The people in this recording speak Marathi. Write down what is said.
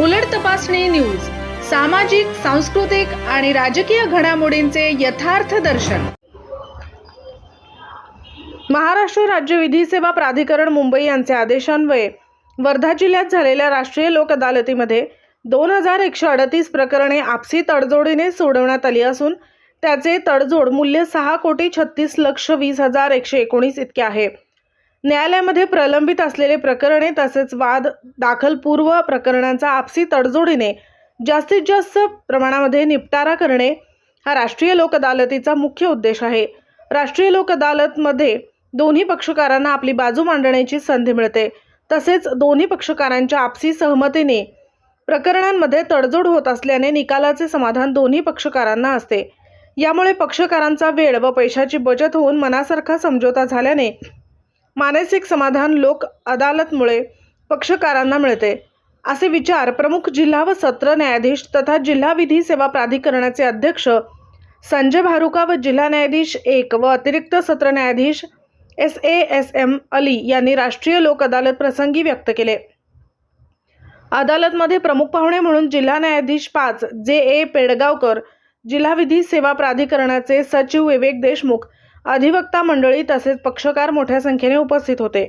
उलट तपासणी न्यूज सामाजिक सांस्कृतिक आणि राजकीय घडामोडींचे यथार्थ दर्शन. महाराष्ट्र राज्य विधी सेवा प्राधिकरण मुंबई यांचे आदेशान्वये वर्धा जिल्ह्यात झालेल्या राष्ट्रीय लोक अदालतीमध्ये दोन हजार एकशे अडतीस प्रकरणे आपसी तडजोडीने सोडवण्यात आली असून त्याचे तडजोड मूल्य सहा कोटी छत्तीस लक्ष वीस हजार एकशे एकोणीस इतके आहे. न्यायालयामध्ये प्रलंबित असलेले प्रकरणे तसेच वाद दाखलपूर्व प्रकरणांचा आपसी तडजोडीने जास्तीत जास्त प्रमाणामध्ये निपटारा करणे हा राष्ट्रीय लोक अदालतीचा मुख्य उद्देश आहे. राष्ट्रीय लोक अदालतमध्ये दोन्ही पक्षकारांना आपली बाजू मांडण्याची संधी मिळते. तसेच दोन्ही पक्षकारांच्या आपसी सहमतीने प्रकरणांमध्ये तडजोड होत असल्याने निकालाचे समाधान दोन्ही पक्षकारांना असते. यामुळे पक्षकारांचा वेळ व पैशाची बचत होऊन मनासारखा समझोता झाल्याने मानसिक समाधान लोक अदालतमुळे पक्षकारांना मिळते. असे विचार प्रमुख जिल्हा व सत्र न्यायाधीश तथा जिल्हा विधी सेवा प्राधिकरणाचे अध्यक्ष संजय भारुका व जिल्हा न्यायाधीश एक व अतिरिक्त सत्र न्यायाधीश S A S M Ali यांनी राष्ट्रीय लोक अदालत प्रसंगी व्यक्त केले. अदालतमध्ये प्रमुख पाहुणे म्हणून जिल्हा न्यायाधीश पाच जे ए पेडगावकर जिल्हा विधी सेवा प्राधिकरणाचे सचिव विवेक देशमुख अधिवक्ता मंडळी तसेच पक्षकार मोठ्या संख्येने उपस्थित होते.